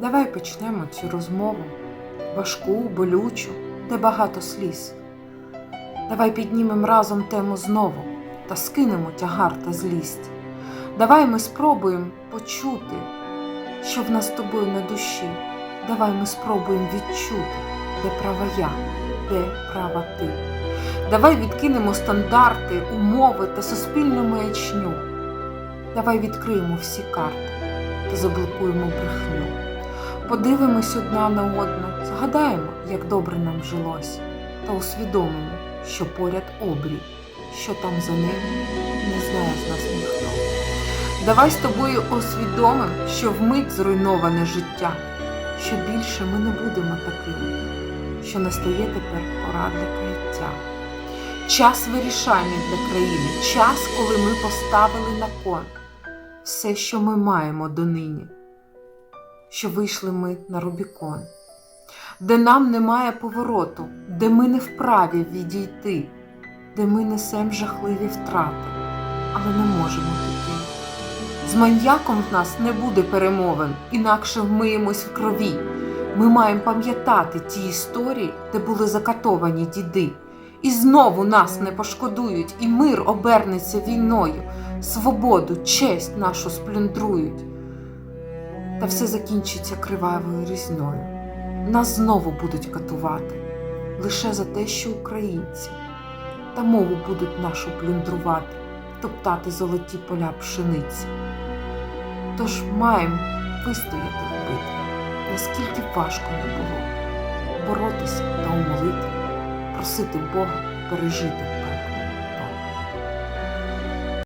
Давай почнемо цю розмову, важку, болючу, де багато сліз. Давай піднімемо разом тему знову та скинемо тягар та злість. Давай ми спробуємо почути, що в нас з тобою на душі. Давай ми спробуємо відчути, де права я, де права ти. Давай відкинемо стандарти, умови та суспільну маячню. Давай відкриємо всі карти та заблокуємо брехню. Подивимось одна на одну, згадаємо, як добре нам жилось, та усвідомимо, що поряд обрій, що там за ним не знає з нас ніхто. Давай з тобою освідомим, що вмить зруйноване життя, що більше ми не будемо такими, що настає тепер пора для каяття. Час вирішальний для країни, час, коли ми поставили на кон все, що ми маємо донині, що вийшли ми на Рубікон, де нам немає повороту, де ми не вправі відійти, де ми несем жахливі втрати, але не можемо піти. З маньяком в нас не буде перемовин, інакше вмиємось в крові. Ми маємо пам'ятати ті історії, де були закатовані діди. І знову нас не пошкодують, і мир обернеться війною, свободу, честь нашу сплюндрують. Та все закінчиться кривавою різною. Нас знову будуть катувати лише за те, що українці, та мову будуть нашу плюндрувати, топтати золоті поля пшениці. Тож маємо вистояти в битві, наскільки важко не було, боротися та умолити, просити Бога пережити